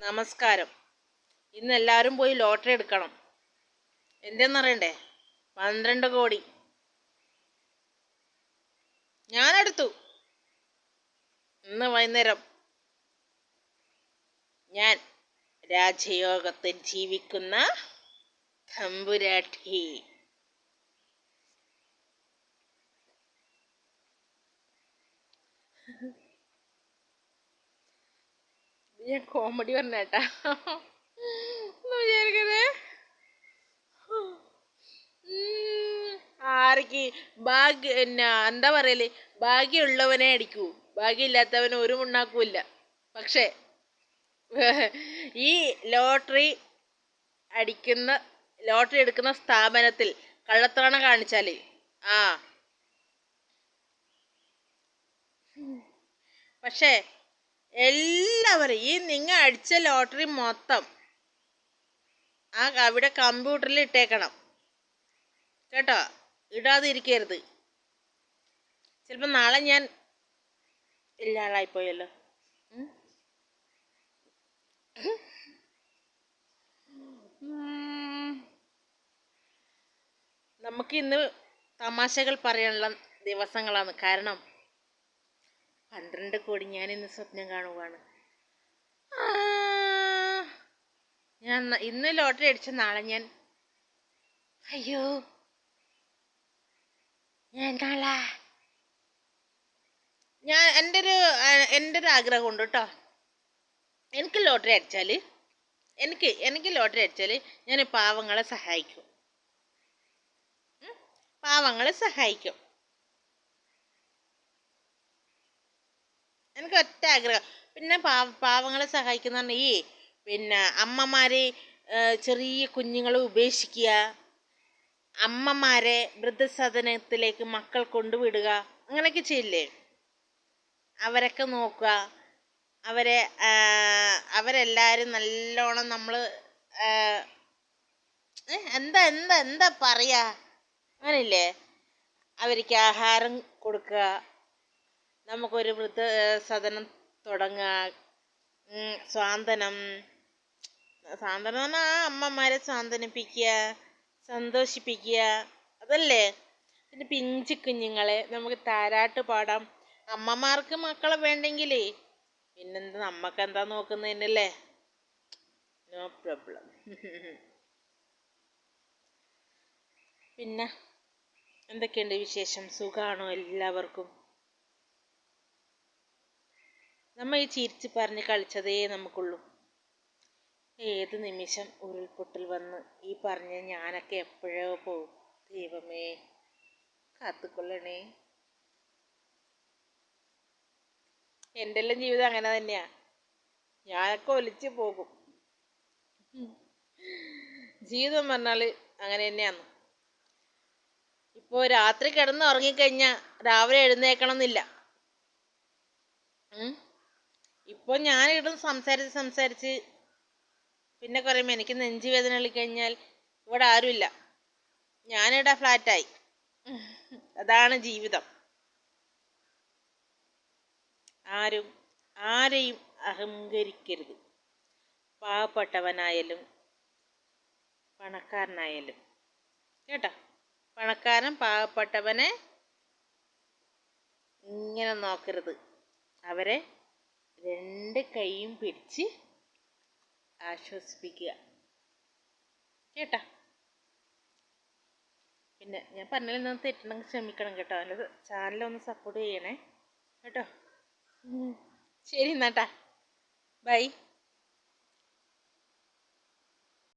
നമസ്കാരം. ഇന്ന് എല്ലാവരും പോയി ലോട്ടറി എടുക്കണം. എന്തെന്നറിയണ്ടേ? പന്ത്രണ്ട് കോടി. ഞാനെടുത്തു. ഇന്ന് വൈകുന്നേരം ഞാൻ രാജയോഗത്തിൽ ജീവിക്കുന്ന തമ്പുരാട്ടി. ഞാൻ കോമഡി പറഞ്ഞേട്ടാ. വിചാരിക്കണേ? ആർക്ക് ഭാഗ്യ എന്നാ എന്താ പറയൽ? ഭാഗ്യമുള്ളവനെ അടിക്കൂ. ഭാഗ്യമില്ലാത്തവന് ഒരു മുണ്ണാക്കൂല്ല പക്ഷേ ഈ ലോട്ടറി അടിക്കുന്ന ലോട്ടറി എടുക്കുന്ന സ്ഥാപനത്തിൽ കള്ളത്തണ കാണിച്ചാൽ ആ. പക്ഷേ എല്ലാവരും ഈ നിങ്ങൾ അടിച്ച ലോട്ടറി മൊത്തം ആ അവിടെ കമ്പ്യൂട്ടറിൽ ഇട്ടേക്കണം. കേട്ടോ? ഇടാതിരിക്കരുത്. ചിലപ്പോൾ നാളെ ഞാൻ ഇല്ലാളായിപ്പോയല്ലോ നമുക്ക് ഇന്ന് തമാശകൾ പറയാനുള്ള ദിവസങ്ങളാണ്. കാരണം പന്ത്രണ്ട് കോടി ഞാൻ ഇന്ന് സ്വപ്നം കാണുവാണ്. ഞാൻ ഇന്ന് ലോട്ടറി അടിച്ച നാളെ ഞാൻ അയ്യോ. ഞാൻ നാളെ ഞാൻ എന്റെ ഒരു എന്റെ ഒരു ആഗ്രഹം ഉണ്ട് കേട്ടോ. എനിക്ക് ലോട്ടറി അടിച്ചാൽ എനിക്ക് എനിക്ക് ലോട്ടറി അടിച്ചാൽ ഞാൻ പാവങ്ങളെ സഹായിക്കും. പാവങ്ങളെ സഹായിക്കും. എനിക്ക് ഒറ്റ ആഗ്രഹം. പിന്നെ പാവ പാവങ്ങളെ സഹായിക്കുന്ന ഈ പിന്നെ അമ്മമാരെ ചെറിയ കുഞ്ഞുങ്ങളെ ഉപേക്ഷിക്കുക. അമ്മമാരെ വൃദ്ധസദനത്തിലേക്ക് മക്കൾ കൊണ്ടുവിടുക. അങ്ങനെയൊക്കെ ചെയ്യില്ലേ? അവരൊക്കെ നോക്കുക. അവരെ അവരെല്ലാവരും നല്ലോണം നമ്മൾ എന്താ എന്താ എന്താ പറയുക അങ്ങനെയില്ലേ? അവർക്ക് ആഹാരം കൊടുക്കുക. നമുക്കൊരു വൃദ്ധസദനം തുടങ്ങുക സ്വാന്തനം സാന്ത്വനം. പറഞ്ഞാൽ ആ അമ്മമാരെ സാന്ത്വനിപ്പിക്കുക സന്തോഷിപ്പിക്കുക അതല്ലേ? പിന്നെ പിഞ്ചു കുഞ്ഞുങ്ങളെ നമുക്ക് താരാട്ട് പാടാം. അമ്മമാർക്ക് മക്കളെ വേണ്ടെങ്കിലേ പിന്നെന്ത് നമ്മക്ക് എന്താ നോക്കുന്നതിനല്ലേ? നോ പ്രോബ്ലം പിന്നെ എന്തൊക്കെയുണ്ട് വിശേഷം? സുഖമാണോ എല്ലാവർക്കും? നമ്മൾ ഈ ചിരിച്ച് പറഞ്ഞ് കളിച്ചതേ നമുക്കുള്ളൂ. ഏത് നിമിഷം ഉരുൾപൊട്ടൽ വന്ന് ഈ പറഞ്ഞ ഞാനൊക്കെ എപ്പോഴോ പോകും ദൈവമേ കാത്തുകൊള്ളണേ. എന്റെ എല്ലാം ജീവിതം അങ്ങനെ തന്നെയാ. ഞാനൊക്കെ ഒലിച്ച് പോകും. ജീവിതം പറഞ്ഞാൽ അങ്ങനെ തന്നെയാണ് ഇപ്പോൾ രാത്രി കിടന്ന് ഉറങ്ങിക്കഴിഞ്ഞാൽ രാവിലെ എഴുന്നേക്കണം എന്നില്ല ഇപ്പോൾ ഞാൻ ഇവിടുന്ന് സംസാരിച്ച് സംസാരിച്ച് പിന്നെ കുറയുമ്പോൾ എനിക്ക് നെഞ്ചു വേദന കഴിഞ്ഞാൽ ഇവിടെ ആരുമില്ല. ഞാനിവിടെ ഫ്ലാറ്റായി. അതാണ് ജീവിതം. ആരും ആരെയും അഹങ്കരിക്കരുത്. പാവപ്പെട്ടവനായാലും പണക്കാരനായാലും. കേട്ടോ? പണക്കാരൻ പാവപ്പെട്ടവനെ ഇങ്ങനെ നോക്കരുത്. അവരെ രണ്ട് കൈയും പിടിച്ച് ആശ്വസിപ്പിക്കുക. കേട്ടാ? പിന്നെ ഞാൻ പറഞ്ഞതിൽ നിന്ന് തെറ്റണമെങ്കിൽ ക്ഷമിക്കണം കേട്ടോ. എന്റെ ചാനലൊന്ന് സപ്പോർട്ട് ചെയ്യണേ. കേട്ടോ? ശരി എന്നാട്ടാ. ബൈ